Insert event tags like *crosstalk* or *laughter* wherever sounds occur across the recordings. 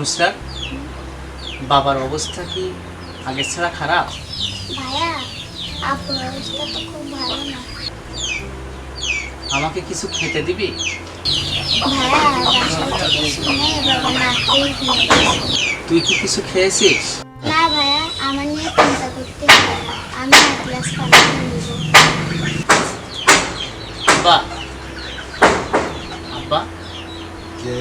নুসরাত বাবার অবস্থা কি আগের ছাড়া খারাপ? ভাইয়া আপুর অবস্থা তো খুব ভালো না। আমাকে কিছু খেতে দিবি। তুই কি কিছু খেয়েছিস? না ভাইয়া আমার নিয়ে চিন্তা করতে আমি এক গ্লাস পানি নিব। আব্বা। আব্বা? কে?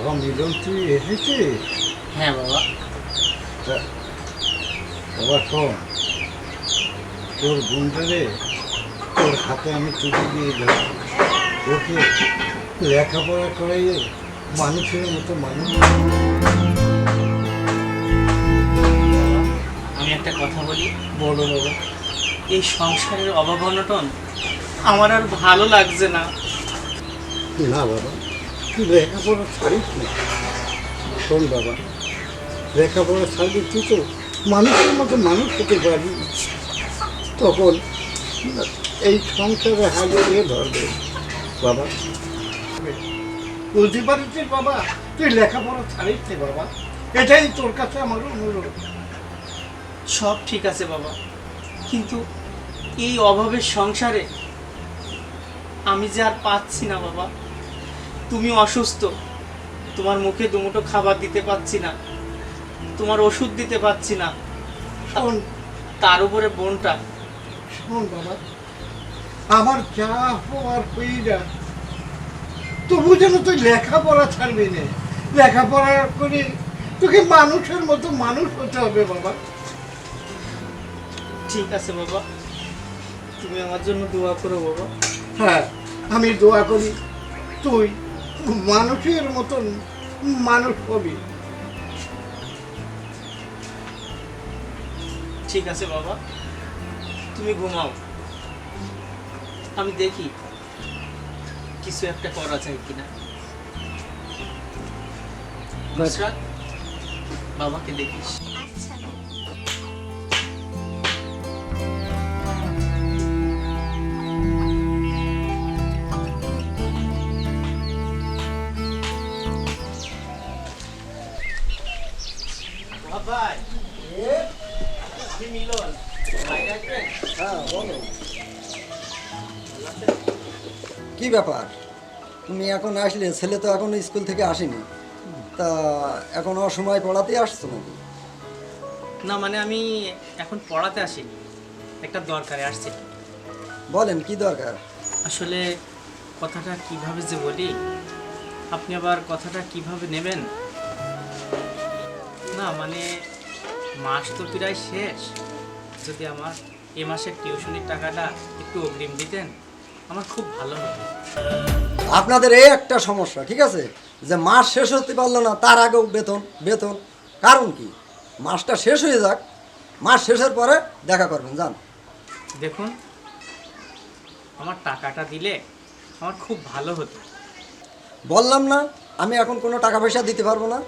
বাবা মিলন তুই এসেছিস? হ্যাঁ বাবা। তা বাবা শোন। তোর বোনটারে তোর হাতে আমি তুলে দিয়ে দেব। ওকে লেখাপড়া করাইয়ে মানুষের মতো মানুষ। আমি একটা কথা বলি বলো বাবা। এই সংসারের অভাব অনটন আমার আর ভালো লাগছে না। না বাবা তুই লেখাপড়া ছাড়িস না? শোন বাবা, লেখাপড়া ছাড়লে তুই তো মানুষের মতো মানুষ হতে পারবি। তখন এই সংসারে হাজিয়ে ধরবে। বাবা, বুঝতে পারছিস বাবা? তুই লেখাপড়া ছাড়িস বাবা? এটাই তোর কাছে আমার অনুরোধ। সব ঠিক আছে বাবা। কিন্তু এই অভাবের সংসারে আমি যে আর পাচ্ছি না বাবা। তুমি অসুস্থ। তোমার মুখে দুমুটো খাবার দিতে পাচ্ছি না। তোমার ওষুধ দিতে পাচ্ছি না। শোন তার উপরে বোনটা। শোন বাবা আমার যা হওয়ার হয়ে যা তবু যেন তুই লেখাপড়া ছাড়বি না। লেখাপড়া করে তোকে মানুষের মতো মানুষ হতে হবে বাবা। ঠিক আছে বাবা। তুমি আমার জন্য দোয়া করো বাবা। হ্যাঁ আমি দোয়া করি। তুই মানুষের মতন মানুষ হবি। ঠিক আছে বাবা তুমি ঘুমাও। আমি দেখি কিছু একটা করা যায় কিনা। বাবাকে দেখিস। কি ব্যাপার? তুমি এখন আসলে ছেলে তো এখনও স্কুল থেকে আসেনি। তা এখন অসময় পড়াতে আসছো নাকি? না মানে আমি এখন পড়াতে আসিনি। একটা দরকারে আসছি। বলেন কি দরকার? আসলে কথাটা কীভাবে যে বলি? আপনি আবার কথাটা কীভাবে নেবেন? না মানে মাস তো প্রায় শেষ। যদি আমার এ মাসের টিউশনির টাকাটা একটু অগ্রিম দিতেন? আমার খুব ভালো হতো। আপনাদের এই একটা সমস্যা ঠিক আছে? যে মাস শেষ হতে পারল না তার আগেও বেতন বেতন। কারণ কি? মাসটা শেষ হয়ে যাক মাস শেষের পরে দেখা করবেন যান। দেখুন আমার টাকাটা দিলে আমার খুব ভালো হতো। বললাম না আমি এখন কোনো টাকা পয়সা দিতে পারব না।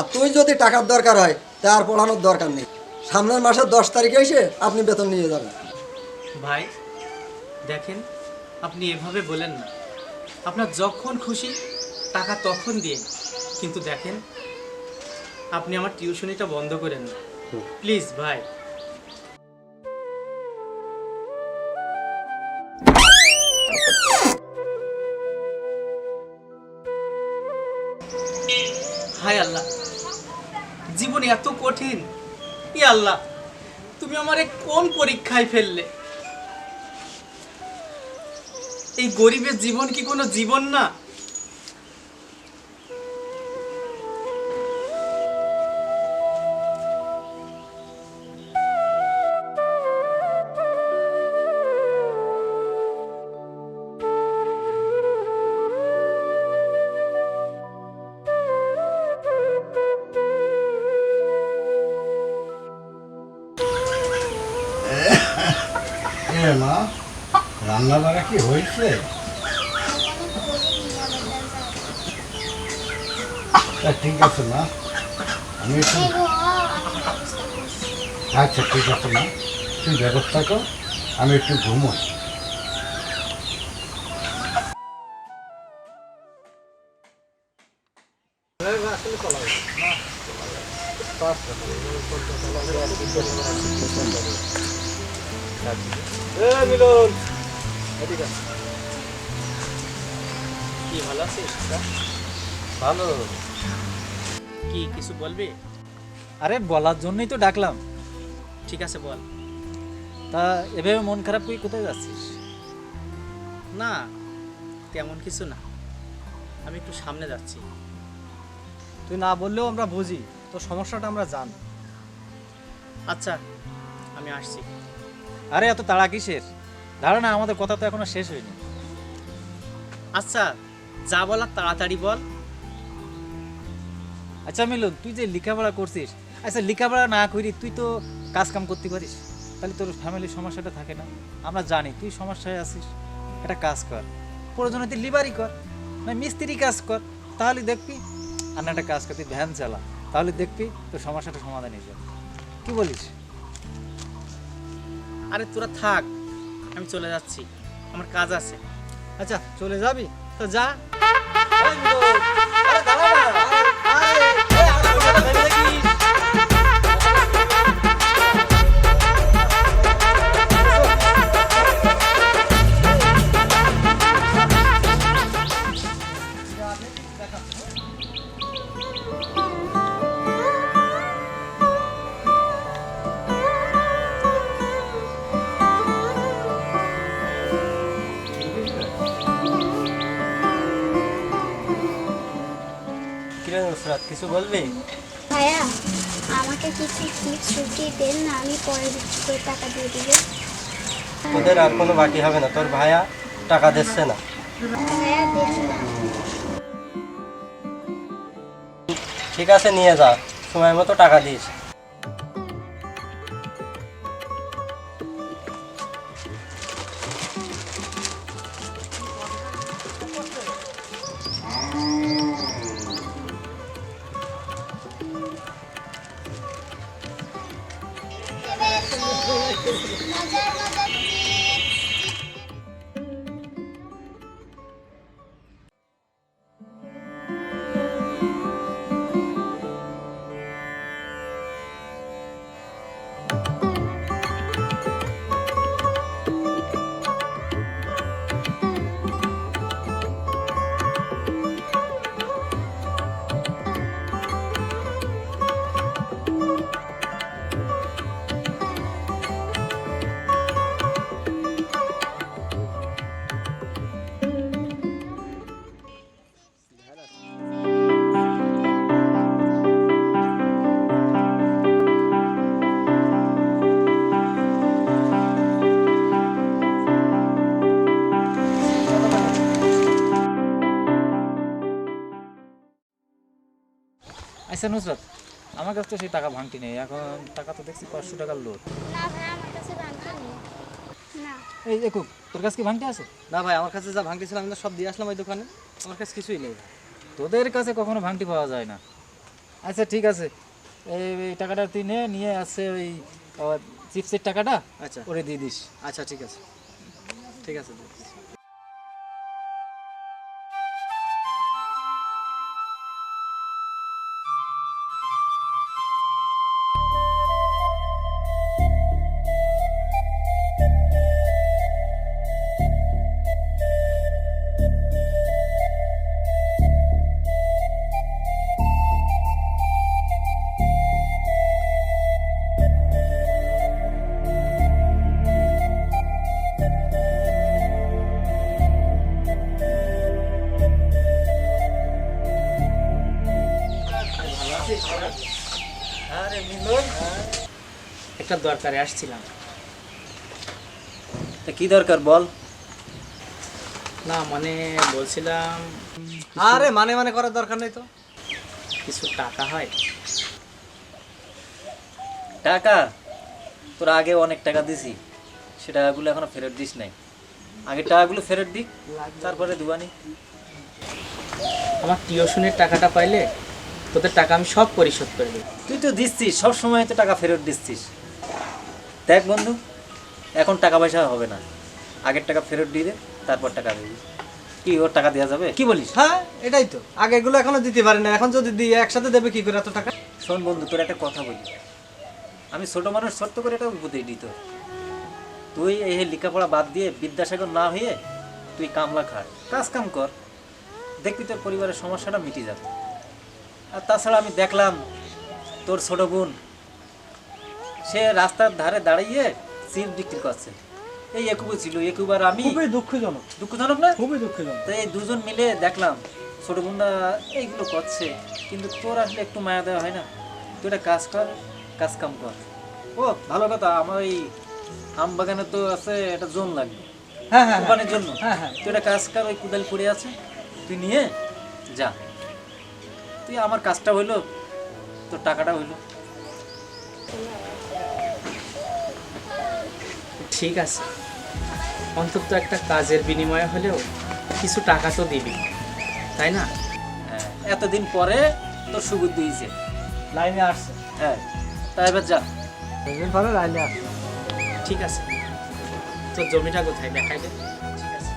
এতই যদি টাকার দরকার হয় তা আর পড়ানোর দরকার নেই। সামনের মাসের দশ তারিখে এসে আপনি বেতন নিয়ে যাবেন। ভাই দেখেন আপনি এভাবে বলেন না। আপনার যখন খুশি টাকা তখন দিয়ে কিন্তু দেখেন আপনি আমার টিউশনিটা বন্ধ করেন না। প্লিজ ভাই। হায় আল্লাহ জীবন এত কঠিন। ই আল্লাহ তুমি আমারে কোন পরীক্ষায় ফেললে? এই গরিবের জীবন কি কোনো জীবন না? রান্না বাড়া কি হয়েছে? ঠিক আছে না আমি একটু আচ্ছা ঠিক আছে না তুই ব্যবস্থা কর আমি একটু ঘুমোই। এ কি ভালো আছিস? ভালো। কি কিছু বলবি? আরে বলার জন্যই তো ডাকলাম। ঠিক আছে বল। তা এভাবে মন খারাপ করে কোথায় যাচ্ছিস? না তেমন কিছু না। আমি একটু সামনে যাচ্ছি। তুই না বললেও আমরা বুঝি তো সমস্যাটা আমরা জান। আচ্ছা আমি আসছি। আরে এত তাড়া কিসের? ধারণা আমাদের কথা তো এখনও শেষ হয়নি। আচ্ছা যা বলার তাড়াতাড়ি বল। আচ্ছা মিলন তুই যে লেখাপড়া করছিস আচ্ছা লেখাপড়া না করি তুই তো কাজ কাম করতে পারিস তাহলে তোর ফ্যামিলির সমস্যাটা থাকে না। আমরা জানি তুই সমস্যায় আছিস একটা কাজ কর প্রয়োজনে তুই লিবারি কর না মিস্ত্রি কাজ কর তাহলে দেখবি আর না একটা কাজ কর তুই ভ্যান চালা তাহলে দেখবি তোর সমস্যাটা সমাধান হয়ে যাবে। কি বলিস? আরে তোরা থাক আমি চলে যাচ্ছি। আমার কাজ আছে। আচ্ছা চলে যাবি? তো যা। কিরে নুসরাত কিছু বলবি? ভাইয়া আমাকে কিছু টিপস ছুটি দেন না আমি পরে বিক্রি করে টাকা দিয়ে দিব। তোদের আর কোনো বাকি হবে না। তোর ভাইয়া টাকা দিচ্ছে না। ভাইয়া দেন না। ঠিক আছে নিয়ে যা। সময় মতো টাকা দিস। 我在弄 আচ্ছা নুসরাত আমার কাছে তো সেই টাকা ভাঙটি নেই। এখন টাকা তো দেখছি পাঁচশো টাকার লোড। না ভাই আমার কাছে বাংলা নেই। না। এই একু তোর কাছে কি ভাঙটি আছে? না ভাই আমার কাছে যা ভাঙতেছিলাম আমি তো সব দিয়ে আসলাম ওই দোকানে। আমার কাছে কিছুই নেই। তোদের কাছে কখনো ভাঙটি পাওয়া যায় না। আচ্ছা ঠিক আছে। এই এই টাকাটা তুই নে নিয়ে আসছে ওই চিপসের টাকাটা আচ্ছা। ওরে দিয়ে দিস। আচ্ছা ঠিক আছে। ঠিক আছে। দরকারে আসছিলাম। তা কি দরকার বল? না মানে বলছিলাম আরে মানে মানে করার দরকার নেই তো। কিছু টাকা হয়। টাকা? তোর আগে অনেক টাকা দিছি। সে টাকাগুলো এখনও ফেরত দিস নাই। আগে টাকাগুলো ফেরত দিক তারপরে দুবানি আমার টিউশনের টাকাটা পাইলে তোদের টাকা আমি সব পরিশোধ করে দেবো। তুই তো দিচ্ছিস সব সময় তো টাকা ফেরত দিচ্ছিস। দেখ বন্ধু এখন টাকা পয়সা হবে না। আগের টাকা ফেরত দিয়ে দে তারপর টাকা দিবি। কি ওর টাকা দেওয়া যাবে? কি বলিস? হ্যাঁ এটাই তো। আগে এগুলো এখনও দিতে পারি না এখন যদি দিই একসাথে দেবে কি করে এত টাকা? শোন বন্ধু তোর একটা কথা বলি। আমি ছোট মানুষ ছোট্ট করে একটা উপদেশ দিত তুই এই লেখাপড়া বাদ দিয়ে বিদ্যাসাগর না হয়ে তুই কামলা খা কাজ কাম কর। দেখবি তোর পরিবারের সমস্যাটা মিটে যাবে। আর তাছাড়া আমি দেখলাম তোর ছোট বোন সে রাস্তার ধারে দাঁড়িয়ে চিপ বিক্রি করছে। এই একুবু ছিল একুবার আমি খুবই দুঃখজনক। দুঃখজনক না? খুবই দুঃখজনক। তো এই দুজন মিলে দেখলাম ছোট বোনরা এইগুলো করছে কিন্তু তোর আসলে একটু মায়া দেওয়া হয় না? তুই একটা কাজ কর কাজ কাম কর। ও ভালো কথা আমার এই আম বাগানে তো আছে একটা জোন লাগবে। হ্যাঁ হ্যাঁ হ্যাঁ। জন্য। হ্যাঁ হ্যাঁ। তুই একটা কাজ কর ওই কুদাল পড়ে আছে তুই নিয়ে যা। তুই আমার কাজটা হইল তোর টাকাটা হইল। ঠিক আছে। অন্তত একটা কাজের বিনিময়ে হলেও কিছু টাকা তো দিবি তাই না? হ্যাঁ এতদিন পরে তোর সুবুদ্ধি দিয়েছে লাইনে আসছে। হ্যাঁ তাই এবার যা। দুদিন পরে লাইনে আসছে ঠিক আছে। তোর জমিটা কোথায়? দেখাই দে। ঠিক আছে।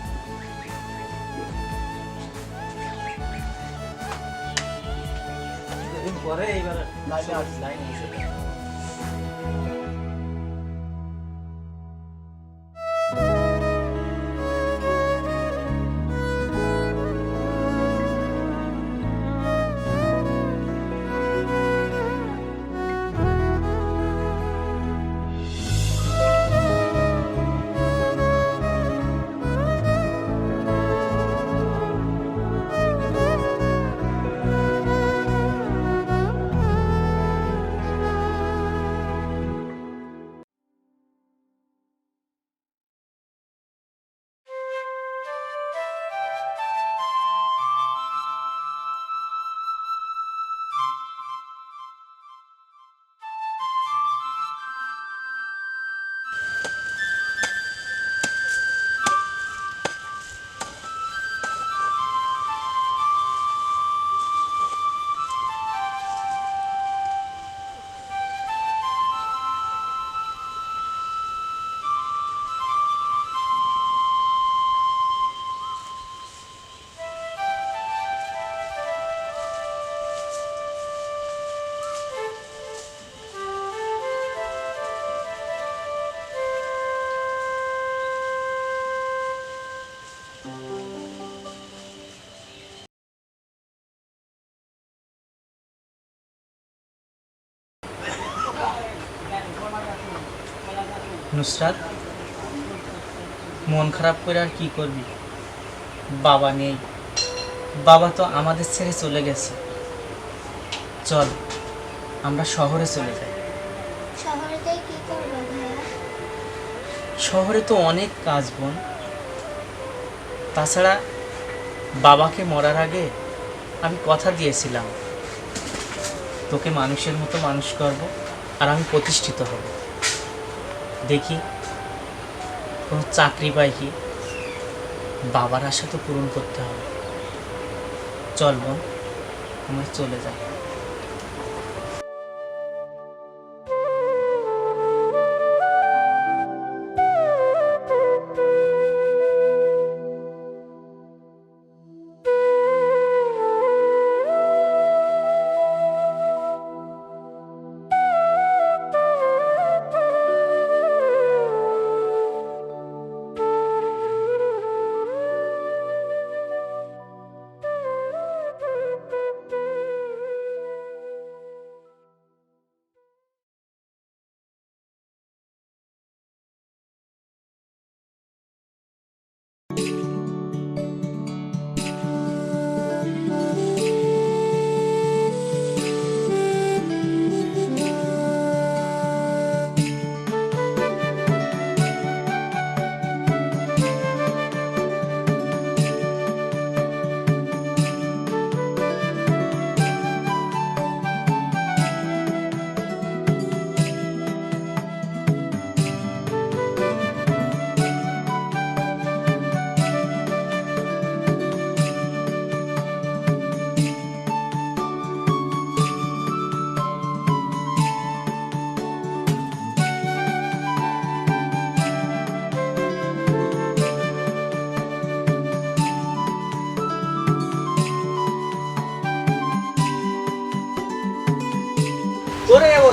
পরে এইবার লাইনে আসছে লাইনে এসে নুসরাত মন খারাপ করে আর কি করবি? বাবা নেই। বাবা তো আমাদের ছেড়ে চলে গেছে। চল আমরা শহরে চলে যাই। শহরে কি করব শহরে তো অনেক কাজ বোন। তাছাড়া বাবাকে মরার আগে আমি কথা দিয়েছিলাম। তোকে মানুষের মতো মানুষ করব আর আমি প্রতিষ্ঠিত হব। দেখি কোনো চাকরি পাই কি? বাবার আশা তো পূরণ করতে হবে। চল বোন, আমরা চলে যাই।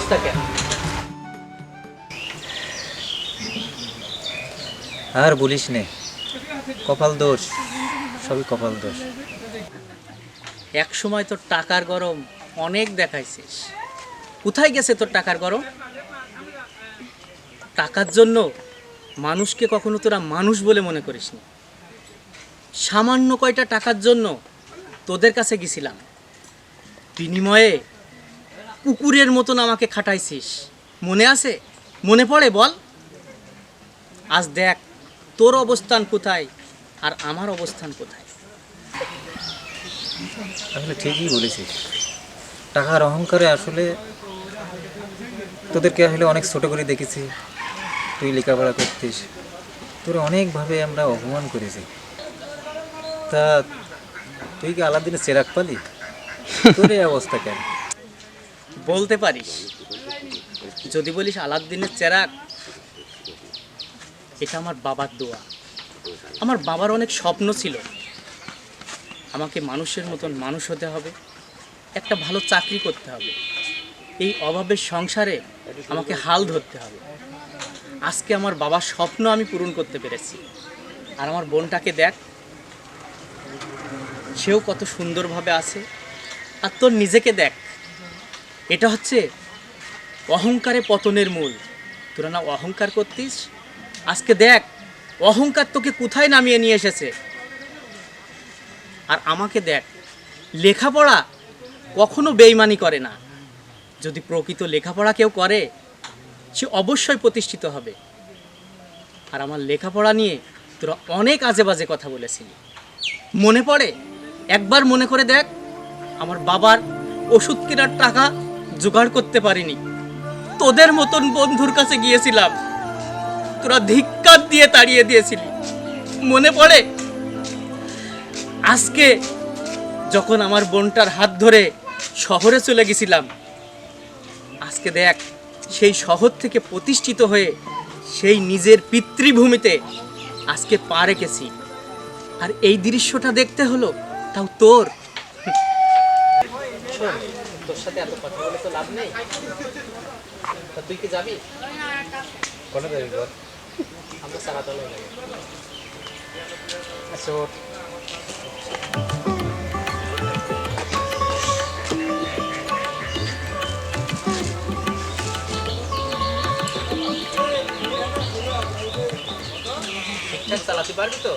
অবস্থা কেন আর বলিস নে কপাল দোষ সবই কপাল দোষ। এক সময় তোর টাকার গরম অনেক দেখাইছিস। কোথায় গেছে তোর টাকার গরম? টাকার জন্য মানুষকে কখনো তোরা মানুষ বলে মনে করিসনি। সামান্য কয়টা টাকার জন্য তোদের কাছে গেছিলাম। বিনিময়ে কুকুরের মতন আমাকে খাটাইছিস। মনে আছে? মনে পড়ে বল। আজ দেখ তোর অবস্থান কোথায় আর আমার অবস্থান কোথায়। আসলে ঠিকই বলেছিস। টাকার অহংকারে আসলে তোদেরকে আসলে অনেক ছোট করে দেখেছি। তুই লেখাপড়া করতিস। তোর অনেকভাবে আমরা অপমান করেছি। তা তুই কি আলাদিনের চেরাক পালি? *laughs* তোর এই অবস্থা কেন? বলতে পারিস। যদি বলিস আলাদ্দিনের চেরাক এটা আমার বাবার দোয়া। আমার বাবার অনেক স্বপ্ন ছিল। আমাকে মানুষের মতন মানুষ হতে হবে, একটা ভালো চাকরি করতে হবে। এই অভাবের সংসারে আমাকে হাল ধরতে হবে। আজকে আমার বাবার স্বপ্ন আমি পূরণ করতে পেরেছি। আর আমার বোনটাকে দেখ, সেও কত সুন্দরভাবে আছে। আর তোর নিজেকে দেখ এটা হচ্ছে অহংকারে পতনের মূল। তোরা না অহংকার করতিস? আজকে দেখ, অহংকার তোকে কোথায় নামিয়ে নিয়ে এসেছে? আর আমাকে দেখ, লেখাপড়া কখনো বেইমানি করে না। যদি প্রকৃত লেখাপড়া কেউ করে, সে অবশ্যই প্রতিষ্ঠিত হবে। আর আমার লেখাপড়া নিয়ে তোরা অনেক আজে বাজে কথা বলেছিলি। মনে পড়ে? একবার মনে করে দেখ, আমার বাবার ওষুধ কেনার টাকা জোগাড় করতে পারিনি। তোদের মতন বন্ধুর কাছে গিয়েছিলাম। তোরা ধিক্কার দিয়ে তাড়িয়ে দিয়েছিলি। মনে পড়ে? আজকে যখন আমার বোনটার হাত ধরে শহরে চলে গেছিলাম, আজকে দেখ, সেই শহর থেকে প্রতিষ্ঠিত হয়ে সেই নিজের পিতৃভূমিতে আজকে পা রেখেছি। আর এই দৃশ্যটা দেখতে হলো তাও তোর। সাথে এত কথা বলে তো লাভ নেই? তা তুই কি যাবি? কোনে যাবি বল? আমরা সারাতলে যাব। আচ্ছা ঠিকঠাক চালাতে পারবি তো?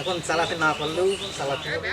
এখন চালাতে না পারলেও চালাতে হবে।